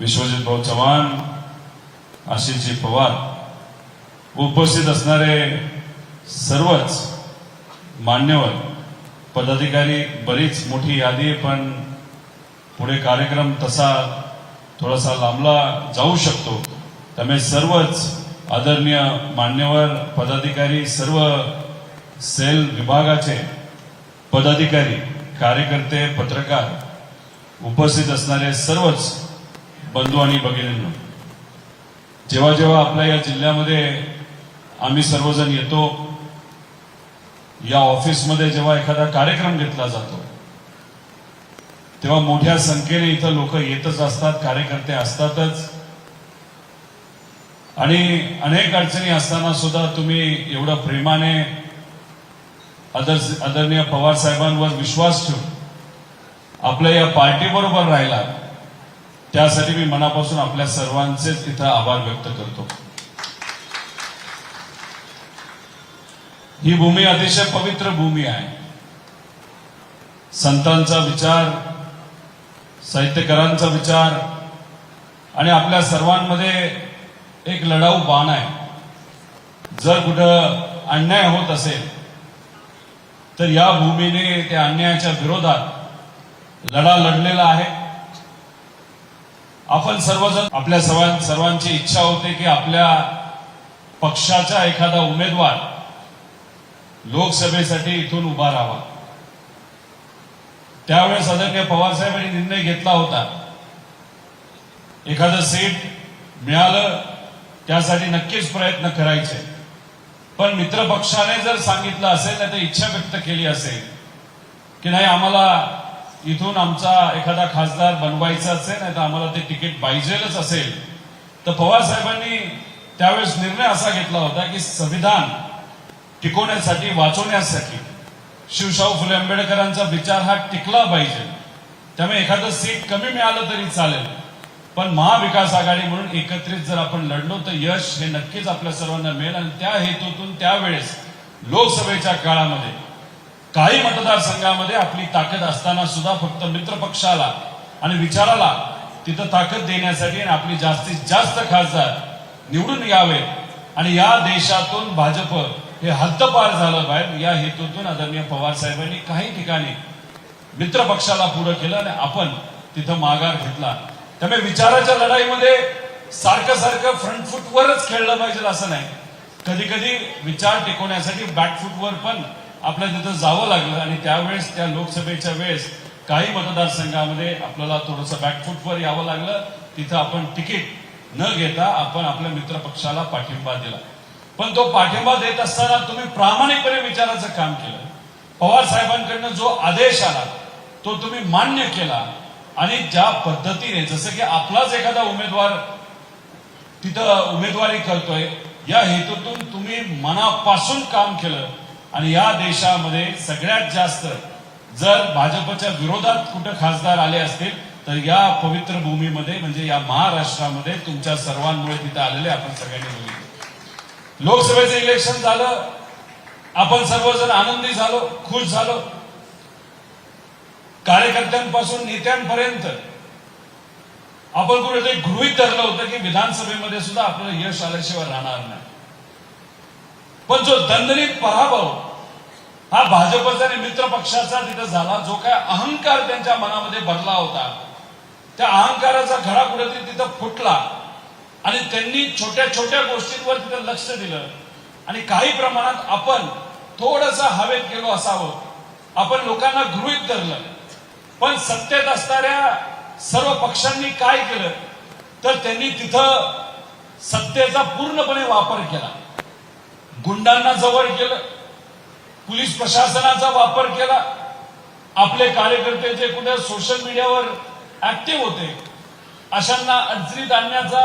विश्वजित भाऊ चव्हाण आशिषजी पवार उपस्थित असणारे सर्वच मान्यवर पदाधिकारी बरीच मोठी यादी आहे, पण पुढे कार्यक्रम तसा थोडासा लांबला जाऊ शकतो. त्यामुळे सर्वच आदरणीय मान्यवर पदाधिकारी सर्व सेल विभागाचे पदाधिकारी कार्यकर्ते पत्रकार उपस्थित असणारे सर्वच बंधू आणि भगिनींना जेव्हा जेव्हा आपल्या या जिल्ह्यामध्ये आम्ही सर्वजण येतो या ऑफिसमध्ये जेव्हा एखादा कार्यक्रम घेतला जातो तेव्हा मोठ्या संख्येने इथं लोक येतच असतात कार्यकर्ते असतातच. आणि अनेक अडचणी असताना सुद्धा तुम्ही एवढं प्रेमाने आदर आदरणीय पवार साहेबांवर विश्वास ठेवून आपल्या या पार्टी बरोबर राहिला त्यासाठी मी मनापासून आपल्या सर्वांचेच इथं आभार व्यक्त करतो. ही भूमी अतिशय पवित्र भूमी आहे. संतांचा विचार साहित्यकारांचा विचार आणि आपल्या सर्वांमध्ये एक लढाऊ बाण आहे. जर कुठं अन्याय होत असेल तर या भूमीने त्या अन्यायाच्या विरोधात लढा लढलेला आहे. आपण सर्वजण आपल्या सर्वां सर्वांची इच्छा होते की आपल्या पक्षाचा एखादा उमेदवार लोकसभेसाठी इथून उभा राहावा. त्यावेळेस आदरणीय पवार साहेबांनी निर्णय घेतला होता. एखादं सीट मिळालं त्यासाठी नक्कीच प्रयत्न करायचे. पण मित्र पक्षाने जर सांगितलं असेल नाही तर इच्छा व्यक्त केली असेल की नाही आम्हाला इथून आमचा एखादा खासदार बनवायचा असेल नाही तर आम्हाला ते तिकीट पाहिजेलच असेल. तर पवार साहेबांनी त्यावेळेस निर्णय असा घेतला होता की संविधान टिकवण्यासाठी वाचवण्यासाठी शिवशाहू फुले आंबेडकरांचा विचार हा टिकला पाहिजे. त्यामुळे एखादं सीट कमी मिळालं तरी चालेल. पण महाविकास आघाडी म्हणून एकत्रित जर आपण लढलो तर यश हे नक्कीच आपल्या सर्वांना मिळेल. आणि त्या हेतूतून त्यावेळेस लोकसभेच्या काळामध्ये काही मतदारसंघामध्ये आपली ताकद असताना सुद्धा फक्त मित्रपक्षाला आणि विचाराला तिथं ताकद देण्यासाठी आणि आपली जास्तीत जास्त खासदार निवडून यावे आणि या देशातून भाजप हे हद्दपार झालं बाहेर. या हेतूतून आदरणीय पवार साहेबांनी काही ठिकाणी मित्रपक्षाला पुढं केलं आणि आपण तिथं माघार घेतला. त्यामुळे विचाराच्या लढाईमध्ये सारखं सारखं फ्रंटफूटवरच खेळलं पाहिजे असं नाही. कधी कधी विचार टिकवण्यासाठी बॅकफूटवर पण आपल्या तिथं जावं लागलं आणि त्यावेळेस त्या लोकसभेच्या वेळेस काही मतदारसंघामध्ये आपल्याला थोडंसं बॅकफूटवर यावं लागलं. तिथं आपण तिकीट न घेता आपण आपल्या मित्रपक्षाला पाठिंबा दिला. पण तो पाठिंबा देत असताना तुम्ही प्रामाणिकपणे विचाराचं काम केलं. पवार साहेबांकडनं जो आदेश आला तो तुम्ही मान्य केला. आणि ज्या पद्धतीने जसं की आपलाच एखादा उमेदवार तिथं उमेदवारी करतोय या हेतूतून तुम्ही मनापासून काम केलं. आणि या देशामध्ये सगळ्यात जास्त जर भाजपच्या विरोधात कुठं खासदार आले असतील तर या पवित्र भूमीमध्ये म्हणजे या महाराष्ट्रामध्ये तुमच्या सर्वांमुळे तिथं आलेले आपण सगळ्यांनी बघितले लोकसभेचं इलेक्शन झालं आपण सर्वजण आनंदी झालो खुश झालो. कार्यकर्त्यांपासून नेत्यांपर्यंत आपण कुठेतरी गृहित धरलं होतं की विधानसभेमध्ये सुद्धा आपलं यश आल्याशिवाय राहणार नाही. पण जो दणदणीत पराभव हा भाजपचा आणि मित्र पक्षाचा तिथं झाला जो काय अहंकार त्यांच्या मनामध्ये भरला होता. त्या अहंकाराचा घडा कुठेतरी तिथं फुटला आणि त्यांनी छोट्या छोट्या गोष्टींवर तिथं लक्ष दिलं. आणि काही प्रमाणात आपण थोडस हवेत गेलो असावं. आपण लोकांना गृहित धरलं. पण सत्तेत असणाऱ्या सर्व पक्षांनी काय केलं? तर त्यांनी तिथं सत्तेचा पूर्णपणे वापर केला. गुंडांना जवळ केलं पोलीस प्रशासनाचा वापर केला आपले कार्यकर्ते जे कुठे सोशल मीडियावर ऍक्टिव्ह होते अशांना अडचणीत आणण्याचा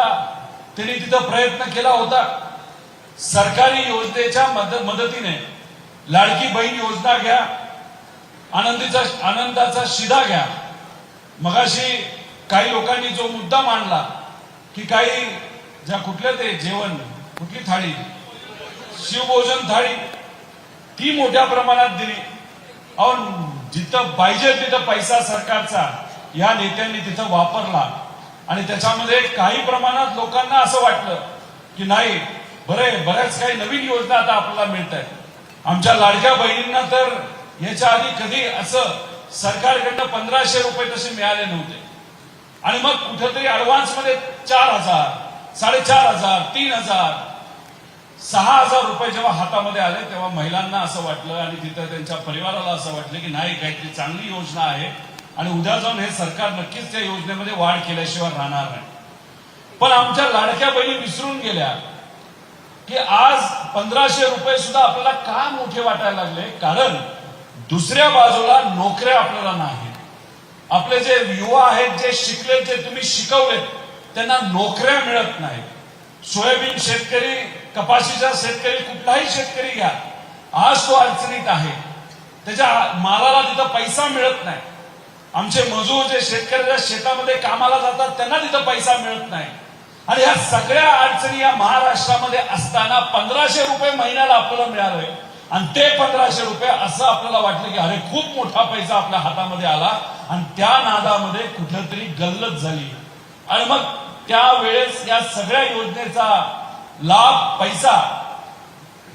त्यांनी तिथं प्रयत्न केला होता. सरकारी योजनेच्या मदत मदतीने लाडकी बहीण योजना घ्या आनंदीचा आनंदाचा शिधा घ्या. मगाशी काही लोकांनी जो मुद्दा मांडला की काही ज्या कुठल्या ते जेवण कुठली थाळी शिवभोजन थाळी ती मोठ्या प्रमाणात दिली. अहो जिथं पाहिजे तिथं पैसा सरकारचा या नेत्यांनी तिथं वापरला. आणि त्याच्यामध्ये काही प्रमाणात लोकांना असं वाटलं की नाही बरे बऱ्याच काही नवीन योजना आता आपल्याला मिळत आहेत आमच्या लाडक्या बहिणींना तर याच्या आधी कधी असं सरकारकडनं पंधराशे रुपये तसे मिळाले नव्हते. आणि मग कुठेतरी ऍडव्हान्समध्ये चार हजार साडेचार हजार तीन हजार सहा हजार रुपये जेव्हा हातामध्ये आले तेव्हा महिलांना असं वाटलं आणि तिथं त्यांच्या परिवाराला असं वाटलं की नाही काहीतरी चांगली योजना आहे आणि उद्या जाऊन हे सरकार नक्कीच त्या योजनेमध्ये वाढ केल्याशिवाय राहणार नाही. पण आमच्या लाडक्या बहिणी विसरून गेल्या की आज पंधराशे रुपये सुद्धा आपल्याला का मोठे वाटायला लागले? कारण दुसऱ्या बाजूला नोकऱ्या आपल्याला नाहीत. आपले जे युवा आहेत जे शिकले जे तुम्ही शिकवलेत त्यांना नोकऱ्या मिळत नाहीत. सोयाबीन शेतकरी कपाशीचा शेतकरी कुठलाही शेतकरी घ्या. आज तो अडचणीत आहे. त्याच्या मालाला तिथं पैसा मिळत नाही. आमचे मजूर जे शेतकऱ्याच्या शेतामध्ये कामाला जातात त्यांना तिथं पैसा मिळत नाही. आणि ह्या सगळ्या अडचणी या महाराष्ट्रामध्ये असताना पंधराशे रुपये महिन्याला आपल्याला मिळालोय आणि ते पंधराशे रुपये असं आपल्याला वाटलं की अरे खूप मोठा पैसा आपल्या हातामध्ये आला आणि त्या नादामध्ये कुठेतरी गल्लत झाली. आणि मग त्यावेळेस या सगळ्या योजनेचा लाभ पैसा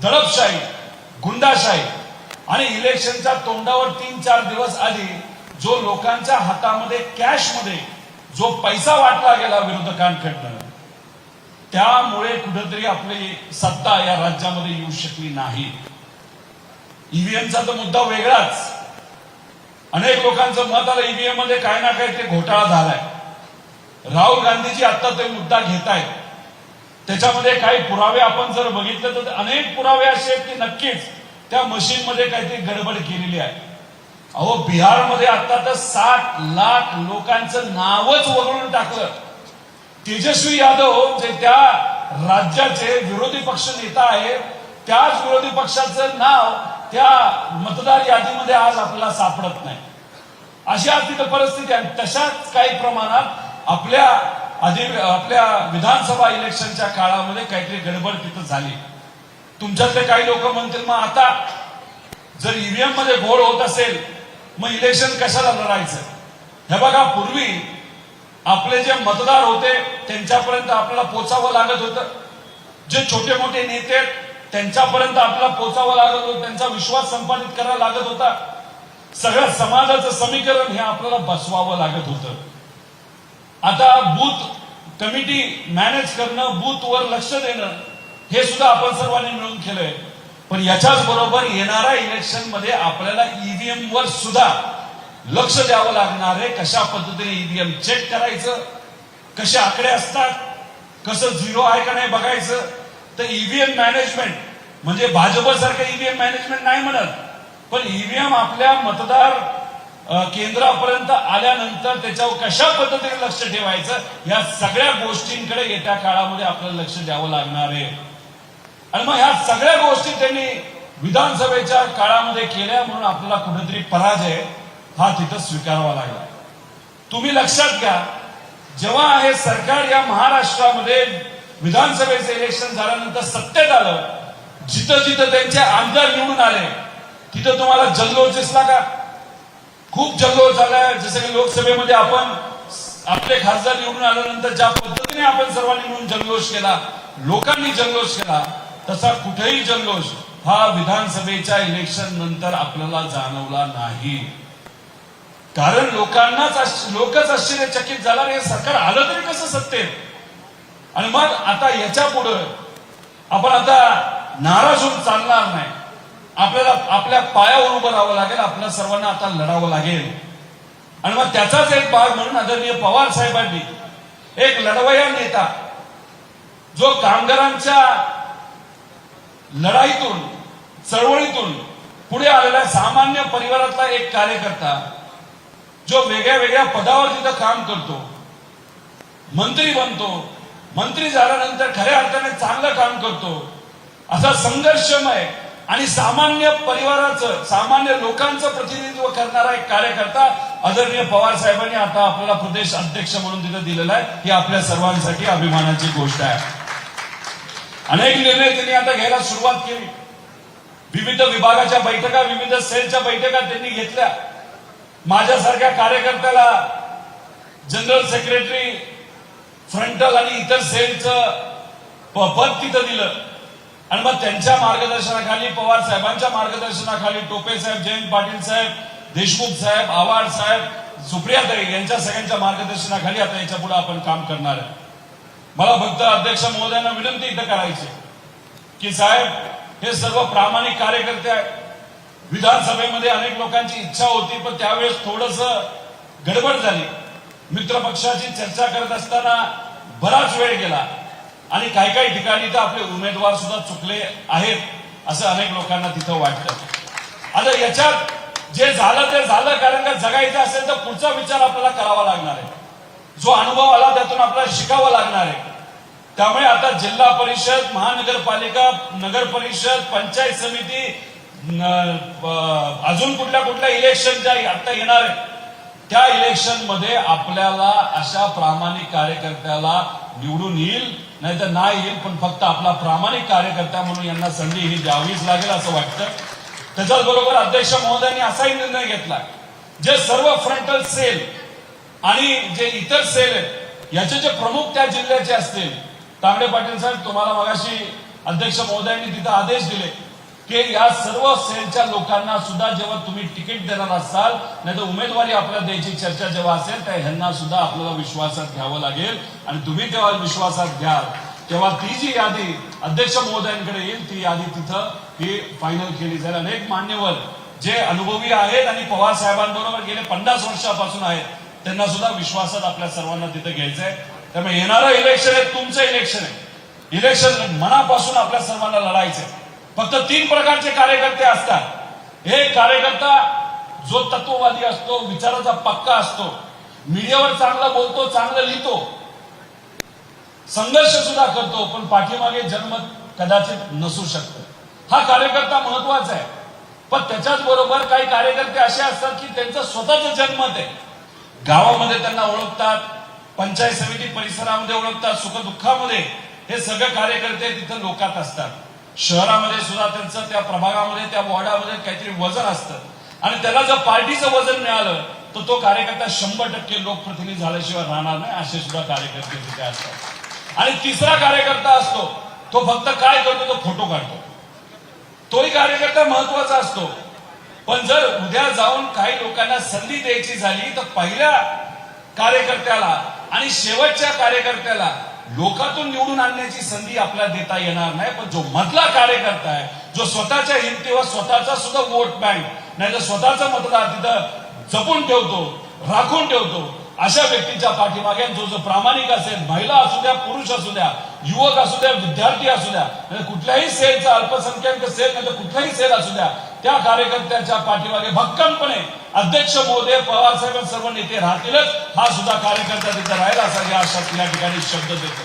दडपशाही गुंडाशाही आणि इलेक्शनच्या तोंडावर तीन चार दिवस आधी जो लोकांच्या हातामध्ये कॅशमध्ये जो पैसा वाटला गेला विरोधकांकडनं त्यामुळे कुठेतरी आपली सत्ता या राज्यामध्ये येऊ शकली नाही. ईव्हीएमचा तर मुद्दा वेगळाच. अनेक लोकांचं मत आलं ईव्हीएममध्ये काय ना काय ते घोटाळा झालाय. राहुल गांधीजी आता ते मुद्दा घेत आहेत त्याच्यामध्ये काही पुरावे आपण जर बघितले तर अनेक पुरावे असे आहेत की नक्कीच त्या मशीनमध्ये काहीतरी गडबड केलेली आहे. अहो बिहारमध्ये आता तर साठ लाख लोकांचं नावच वगळून टाकलं. तेजस्वी यादव जे त्या राज्याचे विरोधी पक्ष नेता आहेत त्याच विरोधी पक्षाचं नाव त्या मतदार यादीमध्ये आज आपल्याला सापडत नाही. अशी आज तिथं परिस्थिती आहे तशाच काही प्रमाणात आपल्या आधी आपल्या विधानसभा इलेक्शनच्या काळामध्ये काहीतरी गडबड तिथं झाली. तुमच्यातले काही लोक म्हणतील मग आता जर ईव्हीएममध्ये घोळ होत असेल मग इलेक्शन कशाला लढायचं? हे बघा पूर्वी आपले जे मतदार होते त्यांच्यापर्यंत आपल्याला पोचावं लागत होतं. जे छोटे मोठे नेते त्यांच्यापर्यंत आपल्याला पोचावं लागत होतं त्यांचा विश्वास संपादित करायला लागत होता. सगळ्या समाजाचं समीकरण हे आपल्याला बसवावं लागत होतं. आता बूथ कमिटी मॅनेज करणं बूथवर लक्ष देणं हे सुद्धा आपण सर्वांनी मिळून केलंय. पण याच्याच बरोबर येणाऱ्या इलेक्शनमध्ये आपल्याला ईव्हीएम वर सुद्धा लक्ष द्यावं लागणार आहे कशा पद्धतीने ईव्हीएम चेक करायचं कसे आकडे असतात कसं झिरो आहे का नाही बघायचं. तर ईव्हीएम मॅनेजमेंट म्हणजे भाजपसारखं ईव्हीएम मॅनेजमेंट नाही म्हणत पण ईव्हीएम आपल्या मतदार केंद्रापर्यंत आल्यानंतर त्याच्यावर कशा पद्धतीने लक्ष ठेवायचं या सगळ्या गोष्टींकडे येत्या काळामध्ये आपल्याला लक्ष द्यावं लागणार आहे. आणि मग ह्या सगळ्या गोष्टी त्यांनी विधानसभेच्या काळामध्ये केल्या म्हणून आपल्याला कुठेतरी पराजय हा तिथं स्वीकारावा लागला. तुम्ही लक्षात घ्या जेव्हा हे सरकार या महाराष्ट्रामध्ये विधानसभेचं इलेक्शन झाल्यानंतर सत्तेत आलं जिथं जिथं त्यांचे आमदार निवडून आले तिथं तुम्हाला जल्लोष दिसला का? खूप जल्लोष झालाय. जसं की लोकसभेमध्ये आपण आपले खासदार निवडून आल्यानंतर ज्या पद्धतीने आपण सर्वांनी मिळून जल्लोष केला लोकांनी जल्लोष केला तसा कुठेही जल्लोष हा विधानसभेच्या इलेक्शन नंतर आपल्याला जाणवला नाही. कारण लोकांनाच लोकच आश्चर्यचकित झाला हे सरकार आलं तरी कसं सत्तेत? आणि मग आता याच्या पुढं आपण आता नाराज होऊन चालणार नाही. आपल्याला आपल्या पायावर उभं राहावं लागेल आपल्या सर्वांना आता लढावं लागेल. आणि मग त्याचाच एक भाग म्हणून आदरणीय पवार साहेबांनी एक लढवया नेता जो कामगारांच्या लढाईतून चळवळीतून पुढे आलेला सामान्य परिवारातला एक कार्यकर्ता जो वेगळ्या वेगळ्या पदावर तिथं काम करतो मंत्री बनतो मंत्री झाल्यानंतर खऱ्या अर्थाने चांगलं काम करतो असा संघर्षमय आणि सामान्य परिवाराचं सामान्य लोकांचं प्रतिनिधित्व करणारा एक कार्यकर्ता आदरणीय पवार साहेबांनी आता आपल्याला प्रदेश अध्यक्ष म्हणून तिथं दिलेला आहे. ही आपल्या सर्वांसाठी अभिमानाची गोष्ट आहे. अनेक निर्णय त्यांनी आता घ्यायला सुरुवात केली. विविध विभागाच्या बैठका विविध सेलच्या बैठका त्यांनी घेतल्या. माझ्यासारख्या कार्यकर्त्याला जनरल सेक्रेटरी फ्रंटल आणि इतर सेलचं पद तिथं दिलं. आणि मग त्यांच्या मार्गदर्शनाखाली पवार साहेबांच्या मार्गदर्शनाखाली टोपे साहेब जयंत पाटील साहेब देशमुख साहेब आव्हाड साहेब सुप्रिया सुप्रियाताई यांच्या सगळ्यांच्या मार्गदर्शनाखाली आता याच्यापुढे आपण काम करणार आहे. मला फक्त अध्यक्ष महोदयांना विनंती इथं करायची की साहेब हे सर्व प्रामाणिक कार्यकर्ते आहेत. विधानसभेमध्ये अनेक लोकांची इच्छा होती पण त्यावेळेस थोडस गडबड झाली. मित्र पक्षाची चर्चा करत असताना बराच वेळ गेला. आणि काही काही ठिकाणी तर आपले उमेदवार सुद्धा चुकले आहेत असं अनेक लोकांना तिथं वाटतं. आता याच्यात जे झालं ते झालं कारण का जगायचं असेल तर पुढचा विचार आपल्याला करावा लागणार आहे. जो अनुभव आला त्यातून आपल्याला शिकावं लागणार आहे. त्यामुळे आता जिल्हा परिषद महानगरपालिका नगर परिषद पंचायत समिती अजून कुठल्या कुठल्या इलेक्शन ज्या आता येणार आहे त्या इलेक्शनमध्ये आपल्याला अशा प्रामाणिक कार्यकर्त्याला निवडून येईल नाही तर नाही येईल पण फक्त आपला प्रामाणिक कार्यकर्ता म्हणून यांना संधी ही द्यावीच लागेल असं वाटतं. त्याच्याच बरोबर अध्यक्ष महोदयांनी असाही निर्णय घेतला. जे सर्व फ्रंटल सेल आणि जे इतर सेल आहेत याचे जे प्रमुख त्या जिल्ह्याचे असतील तांबडे पाटील साहेब तुम्हाला मगाशी अध्यक्ष महोदयांनी तिथं आदेश दिले. की या सर्व सेलच्या लोकांना सुद्धा जेव्हा तुम्ही तिकीट देणार असाल नाही तर उमेदवारी आपल्याला द्यायची चर्चा जेव्हा असेल त्या ह्यांना सुद्धा आपल्याला विश्वासात घ्यावं लागेल. आणि तुम्ही तेव्हा विश्वासात घ्याल तेव्हा ती जी यादी अध्यक्ष महोदयांकडे येईल ती यादी तिथं ही फायनल केली जाईल. अनेक मान्यवर जे अनुभवी आहेत आणि पवार साहेबांबरोबर गेले पन्नास वर्षापासून आहेत त्यांना सुद्धा विश्वासात आपल्या सर्वांना तिथे घ्यायचंय. त्यामुळे येणारं इलेक्शन आहे तुमचं इलेक्शन आहे. इलेक्शन मनापासून आपल्या सर्वांना लढायचंय. फक्त तीन प्रकारचे कार्यकर्ते असतात. हे कार्यकर्ता जो तत्ववादी असतो विचाराचा पक्का असतो मीडियावर चांगला बोलतो चांगलं लिहितो संघर्ष सुद्धा करतो पण पाठीमागे जन्म कदाचित नसू शकतो. हा कार्यकर्ता महत्त्वाचा आहे. पण त्याच्याच बरोबर काही कार्यकर्ते असे असतात की त्यांचं स्वतःच जन्मत आहे गावामध्ये त्यांना ओळखतात पंचायत समिती परिसरामध्ये ओळखतात सुखदुःखामध्ये. हे सगळे कार्यकर्ते तिथं लोकात असतात. शहरामध्ये सुद्धा त्यांचं त्या प्रभागामध्ये त्या वॉर्डामध्ये काहीतरी वजन असतं. आणि त्याला जर पार्टीचं वजन मिळालं तर तो कार्यकर्ता शंभर टक्के लोकप्रतिनिधी झाल्याशिवाय राहणार नाही असे सुद्धा कार्यकर्ते तिथे असतात. आणि तिसरा कार्यकर्ता असतो तो फक्त काय करतो तो फोटो काढतो. तोही कार्यकर्ता महत्त्वाचा असतो. पण जर उद्या जाऊन काही लोकांना संधी द्यायची झाली तर पहिल्या कार्यकर्त्याला आणि शेवटच्या कार्यकर्त्याला लोकातून निवडून आणण्याची संधी आपल्याला देता येणार नाही पण जो मधला कार्यकर्ता आहे जो स्वतःच्या हिमतीवर स्वतःचा सुद्धा वोट बँक नाही तर स्वतःचा मतदार तिथं जपून ठेवतो राखून ठेवतो अशा व्यक्तीच्या पाठीमागे जो जो प्रामाणिक असेल महिला असू द्या पुरुष असू द्या युवक असू द्या विद्यार्थी असू द्या नाही कुठल्याही सेलचा अल्पसंख्याक सेल नाही तर कुठलाही सेल असू द्या त्या कार्यकर्त्याच्या पाठीमागे भक्कमपणे अध्यक्ष महोदय पवार साहेब सर्व नेते राहतीलच. हा सुद्धा कार्यकर्ता तिथे राहिला असा या या ठिकाणी शब्द देतो.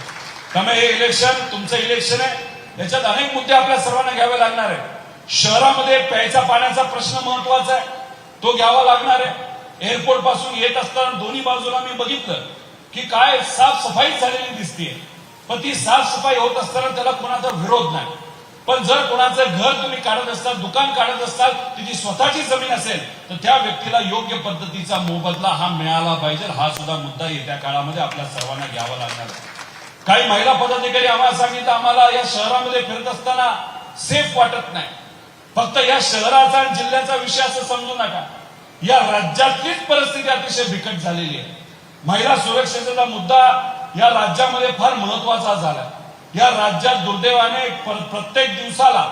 त्यामुळे हे इलेक्शन तुमचं इलेक्शन आहे. याच्यात अनेक मुद्दे आपल्या सर्वांना घ्यावे लागणार आहे शहरामध्ये प्यायचा पाण्याचा प्रश्न महत्त्वाचा आहे. तो घ्यावा लागणार आहे. एअरपोर्टपासून येत असताना दोन्ही बाजूला मी बघितलं की काय साफसफाई झालेली दिसते पण ती साफसफाई होत असताना त्याला कोणाचा विरोध नाही. पण जर कोणाचं घर तुम्ही काढत असाल दुकान काढत असताल तिची स्वतःची जमीन असेल तर त्या व्यक्तीला योग्य पद्धतीचा मोबदला हा मिळाला पाहिजे. हा सुद्धा मुद्दा येत्या काळामध्ये आपल्या सर्वांना घ्यावा लागणार काही महिला पदाधिकारी आम्हाला सांगितलं आम्हाला या शहरामध्ये फिरत असताना सेफ वाटत नाही. फक्त या शहराचा आणि जिल्ह्याचा विषय असं समजू नका. या राज्यातलीच परिस्थिती अतिशय बिकट झालेली आहे. महिला सुरक्षेचा मुद्दा या राज्यामध्ये फार महत्त्वाचा झाला या राज्यात दुर्दैवाने प्रत्येक दिवसाला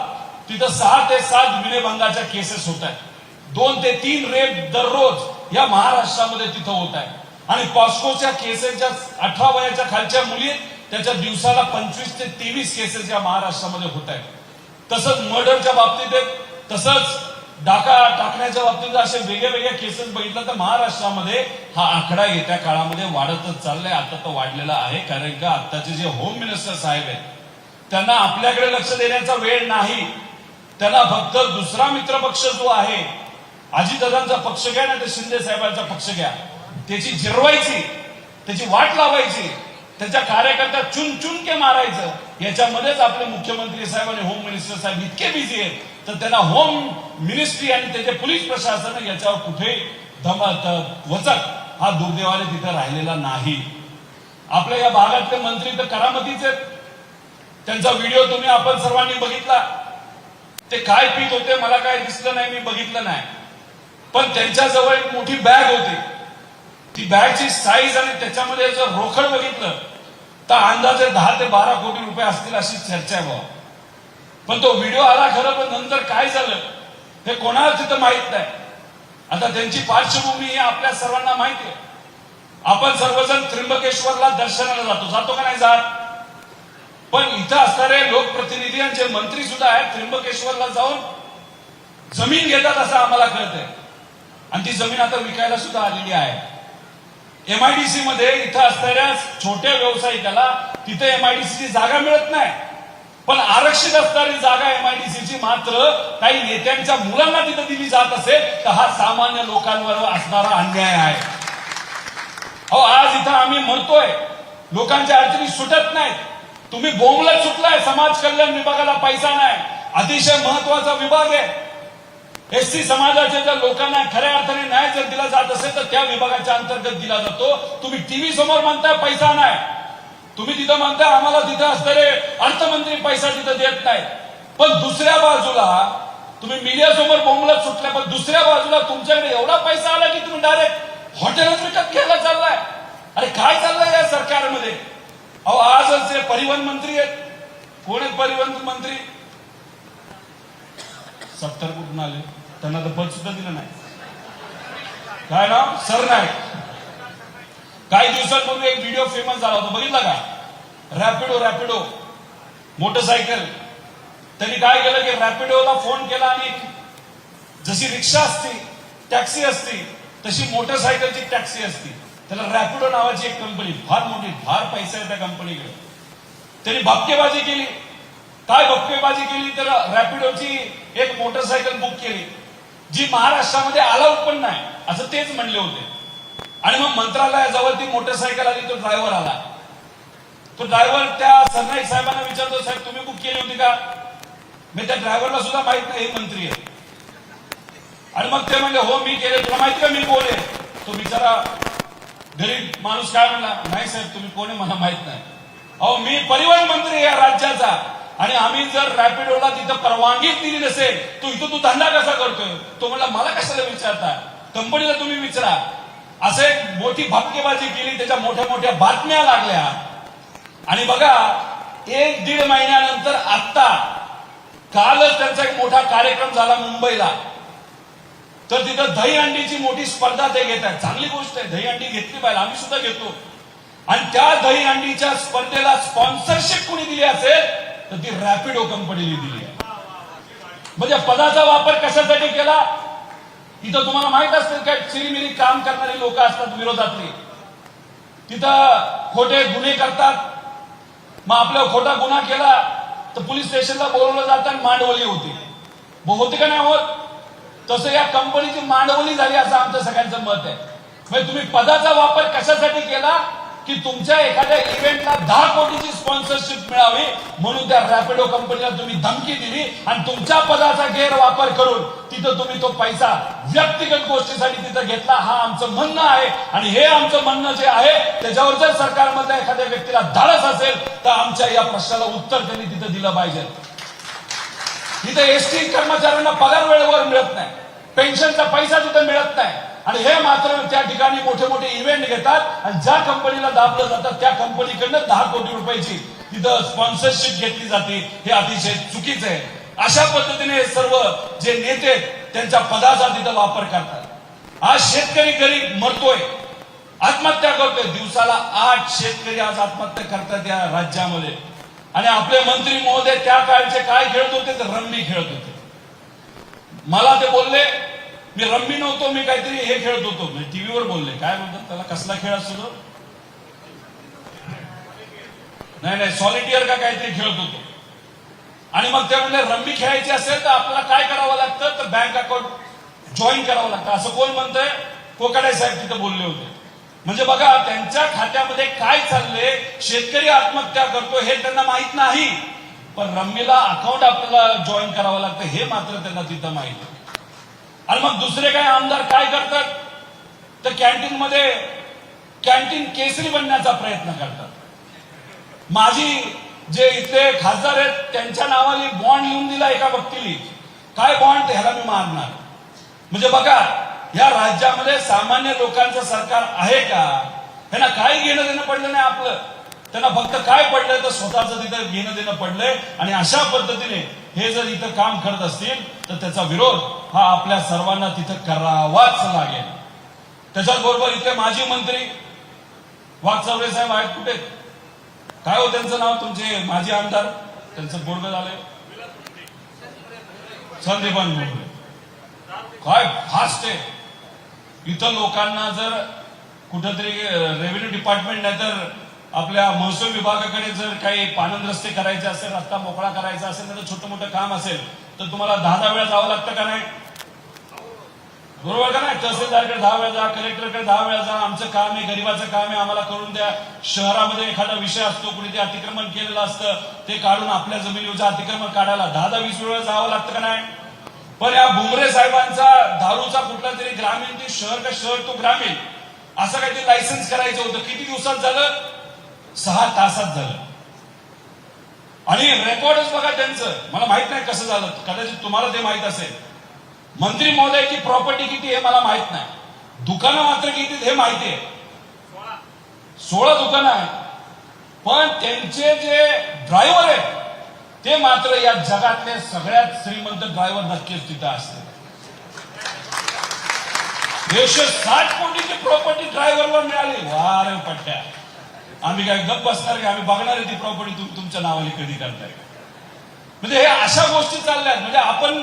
तिथं सहा ते सात विनयभंगाच्या केसेस होत आहेत. दोन ते तीन रेप दररोज या महाराष्ट्रामध्ये तिथं होत आहे आणि पॉस्कोच्या केसेसच्या अठरा वयाच्या खालच्या मुली त्याच्या दिवसाला पंचवीस ते तेवीस केसेस या महाराष्ट्रामध्ये होत आहेत. तसंच मर्डरच्या बाबतीत तसंच डाका टाकण्याच्या बाबतीत असे वेगळ्या वेगळ्या केसेस बघितलं तर महाराष्ट्रामध्ये हा आकडा येत्या काळामध्ये वाढतच चाललाय. आता तो वाढलेला आहे. कारण का? आताचे जे होम मिनिस्टर साहेब आहेत त्यांना आपल्याकडे लक्ष देण्याचा वेळ नाही. त्यांना फक्त दुसरा मित्र पक्ष जो आहे अजितदादांचा पक्ष घ्या ना तर शिंदे साहेबांचा पक्ष घ्या. त्याची जिरवायची त्याची वाट लावायची त्याच्या कार्यकर्त्या चुन चुन के मारायचं. याच्यामध्येच आपले मुख्यमंत्री साहेब आणि होम मिनिस्टर साहेब इतके बिझी आहेत तर त्यांना होम मिनिस्ट्री आणि त्याचे पोलीस प्रशासन याच्यावर कुठे वचक हा दुर्दैवाने तिथे राहिलेला नाही. आपल्या या भागातले मंत्री तर करामतीचे आहेत. त्यांचा व्हिडिओ तुम्ही आपण सर्वांनी बघितला. ते काय पीत होते मला काय दिसलं नाही मी बघितलं नाही. पण त्यांच्याजवळ एक मोठी बॅग होती. ती बॅगची साईज आणि त्याच्यामध्ये जर रोखड बघितलं तर अंदाजे दहा ते बारा कोटी रुपये असतील अशी चर्चा आहे बाबा पण तो व्हिडिओ आला खरं पण नंतर काय झालं हे कोणाला तिथं माहीत नाही. आता त्यांची पार्श्वभूमी ही आपल्या सर्वांना माहिती आहे. आपण सर्वजण त्र्यंबकेश्वरला दर्शनाला जातो. जातो का नाही जात? पण इथं असणारे लोकप्रतिनिधी आणि जे मंत्री सुद्धा आहेत त्र्यंबकेश्वरला जाऊन जमीन घेतात असं आम्हाला कळतंय. आणि ती जमीन आता विकायला सुद्धा आलेली आहे. एमआयडीसी मध्ये इथं असणाऱ्या छोट्या व्यावसायिकाला तिथे एमआयडीसी ची जागा मिळत नाही. पण आरक्षित असणारी जागा एमआयडीसी ची मात्र काही नेत्यांच्या मुलांना तिथे दिली जात असेल तर हा सामान्य लोकांवर असणारा अन्याय आहे. अहो आज इथं आम्ही म्हणतोय लोकांच्या अडचणी सुटत नाहीत. तुम्ही बोंबला सुटलाय. समाज कल्याण विभागाला पैसा नाही. अतिशय महत्त्वाचा विभाग आहे. एसटी समाजाच्या ज्या लोकांना खऱ्या अर्थाने न्याय जर दिला जात असेल तर त्या विभागाच्या अंतर्गत दिला जातो. तुम्ही टीव्ही समोर म्हणताय पैसा नाही. तुम्ही तिथं म्हणताय आम्हाला तिथं असणारे अर्थमंत्री पैसा तिथं देत नाही पण दुसऱ्या बाजूला तुम्ही मीडिया समोर बोंबलत सुटल्या पण दुसऱ्या बाजूला तुमच्याकडे एवढा पैसा आला की तुम्ही डायरेक्ट हॉटेलच विकत घ्यायला चाललाय. अरे काय चाललंय या सरकारमध्ये? अहो आजच जे परिवहन मंत्री आहेत कोण आहेत परिवहन मंत्री? सत्तर कुठून आले? त्यांना तर पद सुद्धा दिलं नाही. काय नाव? नाही काही दिवसांपूर्वी एक व्हिडिओ फेमस झाला होता. बघितला का? रॅपिडो रॅपिडो मोटरसायकल त्यांनी काय केलं की रॅपिडोला फोन केला आणि जशी रिक्षा असते टॅक्सी असते तशी मोटरसायकलची टॅक्सी असते. त्याला रॅपिडो नावाची एक कंपनी फार मोठी फार पैसा आहे त्या कंपनीकडे त्यांनी भपकेबाजी केली. काय भपकेबाजी केली तर रॅपिडोची एक मोटरसायकल बुक केली. जी महाराष्ट्रामध्ये अलाउड पण नाही असं तेच म्हणले होते. आणि मग मंत्रालयाजवळ ती मोटरसायकल आली तो ड्रायव्हर आला. तो ड्रायव्हर त्या सरनाईक साहेबांना विचारतो साहेब तुम्ही बुक केली होती का? मी त्या ड्रायव्हरला सुद्धा माहीत नाही हे मंत्री आहे आणि मग ते म्हणले हो मी केले तुला माहिती का मी कोण आहे? तो बिचारा गरीब माणूस काय म्हणला नाही साहेब तुम्ही कोण आहे मला माहीत नाही. अहो मी परिवहन मंत्री या राज्याचा. आणि आम्ही जर रॅपिडोला तिथं परवानगीच दिली नसेल तू इथं तू धंदा कसा करतोय? तो म्हणला मला कशाला विचारता? कंपनीला तुम्ही विचारा. असं एक मोठी भपकेबाजी केली त्याच्या मोठ्या मोठ्या बातम्या लागल्या. आणि बघा एक दीड महिन्यानंतर आत्ता कालच त्यांचा एक मोठा कार्यक्रम झाला मुंबईला. तर तिथं दही अंडीची मोठी स्पर्धा ते घेत आहेत. चांगली गोष्ट आहे दही अंडी घेतली पाहिजे आम्ही सुद्धा घेतो. आणि त्या दही अंडीच्या स्पर्धेला स्पॉन्सरशिप कुणी दिली असेल? तर ती रॅपिडो कंपनीने दिली. आहे म्हणजे पदाचा वापर कशासाठी केला? तिथं तुम्हाला माहीत असतील काय चिरीमिरी काम करणारी लोक असतात विरोधातली. तिथं खोटे गुन्हे करतात. मग आपल्या खोटा गुन्हा केला तर पोलीस स्टेशनला बोलवलं जातं आणि मांडवली होती. मग होते का नाही होत? तसं या कंपनीची मांडवली झाली असं आमचं सगळ्यांचं मत आहे. म्हणजे तुम्ही पदाचा वापर कशासाठी केला? की तुमच्या एखाद्या इव्हेंटला दहा कोटीची स्पॉन्सरशिप मिळावी म्हणून त्या रॅपिडो कंपनीला तुम्ही धमकी दिली आणि तुमच्या पदाचा गैरवापर करून तिथं तुम्ही तो पैसा व्यक्तिगत गोष्टीसाठी तिथं घेतला. हा आमचं म्हणणं आहे आणि हे आमचं म्हणणं जे आहे त्याच्यावर जर सरकारमधल्या एखाद्या व्यक्तीला धाडस असेल तर आमच्या या प्रश्नाला उत्तर त्यांनी तिथं दिलं पाहिजे. तिथं एसटी कर्मचाऱ्यांना पगार वेळेवर मिळत नाही. पेन्शनचा पैसा तिथं मिळत नाही. आणि हे मात्र त्या ठिकाणी मोठे मोठे इव्हेंट घेतात आणि ज्या कंपनीला दाबलं जातात त्या कंपनीकडनं दहा कोटी रुपयाची तिथं स्पॉन्सरशिप घेतली जाते. हे अतिशय चुकीचं आहे. अशा पद्धतीने हे सर्व जे नेते त्यांच्या पदाचा तिथं वापर करतात. आज शेतकरी गरीब मरतोय. आत्महत्या करतोय. दिवसाला आठ शेतकरी आज आत्महत्या करतात या राज्यामध्ये. आणि आपले मंत्री महोदय त्या काळचे काय खेळत होते तर रम्मी खेळत होते. मला ते बोलले मी रम्मी नव्हतो मी काहीतरी हे खेळत होतो. मी टीव्हीवर बोलले. काय म्हणतात त्याला? कसला खेळ असतो तो? नाही नाही सॉलिटियर का काहीतरी खेळत होतो. आणि मग ते म्हणजे रम्मी खेळायची असेल तर आपल्याला काय करावं लागतं? तर बँक अकाउंट जॉईन करावं लागतं. असं कोण म्हणतंय? कोकाडे साहेब तिथे बोलले होते. म्हणजे बघा त्यांच्या खात्यामध्ये काय चाललंय? शेतकरी आत्महत्या करतो हे त्यांना माहीत नाही. पण रम्मीला अकाउंट आपल्याला जॉईन करावं लागतं हे मात्र त्यांना तिथं माहीत. आणि मग दुसरे काय आमदार काय करतात? तर कॅन्टीन मध्ये कॅन्टीन केसरी बनण्याचा प्रयत्न करतात. माझी जे इथले खासदार आहेत त्यांच्या नावाने बॉन्ड लिहून दिला एका व्यक्तीने. काय बॉन्ड ह्याला मी मारणार म्हणजे बघा या राज्यामध्ये सामान्य लोकांचं सरकार आहे का? त्यांना काही घेणं देणं पडलं नाही आपलं. त्यांना फक्त काय पडलंय तर स्वतःचं तिथं घेणं देणं पडलंय. आणि अशा पद्धतीने हे जर इथं काम करत असतील तर त्याचा विरोध हा आपल्या सर्वांना तिथं करावाच लागेल. त्याच्याच बरोबर इथे माजी मंत्री वाघचौरे साहेब आहेत कुठे? काय हो त्यांचं नाव? तुमचे माजी आमदार? त्यांचं बोर्ड झालंय. संदीपान काय फास्ट आहे. इथं लोकांना जर कुठंतरी रेव्हेन्यू डिपार्टमेंट नाही तर आपल्या महसूल विभागाकडे जर काही पानंद रस्ते करायचे असेल रस्ता मोकळा करायचा असेल नाही तर छोटं मोठं काम असेल तर तुम्हाला दहा दहा वेळा जावं लागतं का नाही? बरोबर का नाही? तहसीलदारकडे दहा वेळा जा कलेक्टरकडे दहा वेळा जा आमचं काम आहे गरीबाचं काम आहे आम्हाला करून द्या. शहरामध्ये एखादा विषय असतो कुणी ते अतिक्रमण केलेलं असतं ते काढून आपल्या जमिनीवरचं अतिक्रमण काढायला दहा दहा वीस वेळा जावं लागतं का नाही? पण या भुमरे साहेबांचा दारूचा कुठला तरी ग्रामीण ते शहर का शहर तो ग्रामीण? असं काहीतरी लायसन्स करायचं होतं. किती दिवसात झालं? सहा तासात झालं. आणि रेकॉर्डच बघा त्यांचं. मला माहीत नाही कसं झालं. कदाचित तुम्हाला ते माहीत असेल. मंत्री महोदयाची प्रॉपर्टी किती हे मला माहीत नाही. दुकानं मात्र किती हे माहिती आहे. सोळा दुकानं आहेत. पण त्यांचे जे ड्रायव्हर आहेत ते मात्र या जगातले सगळ्यात श्रीमंत ड्रायव्हर नक्कीच तिथं असते एकशे साठ कोटीची प्रॉपर्टी ड्रायव्हरला मिळाली. वा रे पट्ट्या. आम्ही काय गप बसणार की? आम्ही बघणार आहे ती प्रॉपर्टी तुम तुमच्या नावाने कधी करताय म्हणजे हे अशा गोष्टी चालल्यात. म्हणजे आपण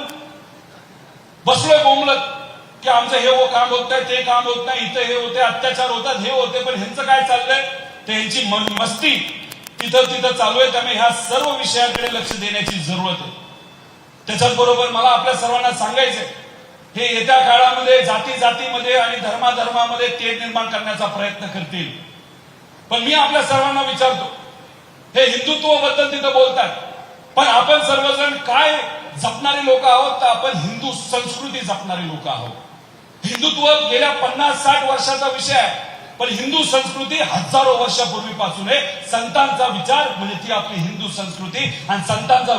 बसलोय बोंबलत की आमचं हे हो काम होत नाही ते काम होत नाही इथं हे होते अत्याचार होतात हे होते पण ह्यांचं काय चाललंय? त्यांची ह्यांची मस्ती. तिथं तिथं चालू आहे. त्यामुळे ह्या सर्व विषयाकडे लक्ष देण्याची जरूरत आहे. त्याच्याच बरोबर मला आपल्या सर्वांना सांगायचंय हे येत्या काळामध्ये जाती जातीमध्ये आणि धर्माधर्मामध्ये तेढ निर्माण करण्याचा प्रयत्न करतील. पण मी आपल्या सर्वांना विचारतो हे हिंदुत्वबद्दल तिथं बोलतात पण आपण सर्वजण काय जपणारे लोक आहोत तर आपण हिंदू संस्कृती जपणारे लोक आहोत. हिंदुत्व गेल्या पन्नास साठ वर्षाचा विषय आहे पण हिंदू संस्कृती हजारो वर्षापूर्वीपासून आहे. संतांचा विचार म्हणजे ती आपली हिंदू संस्कृती आणि संतांचा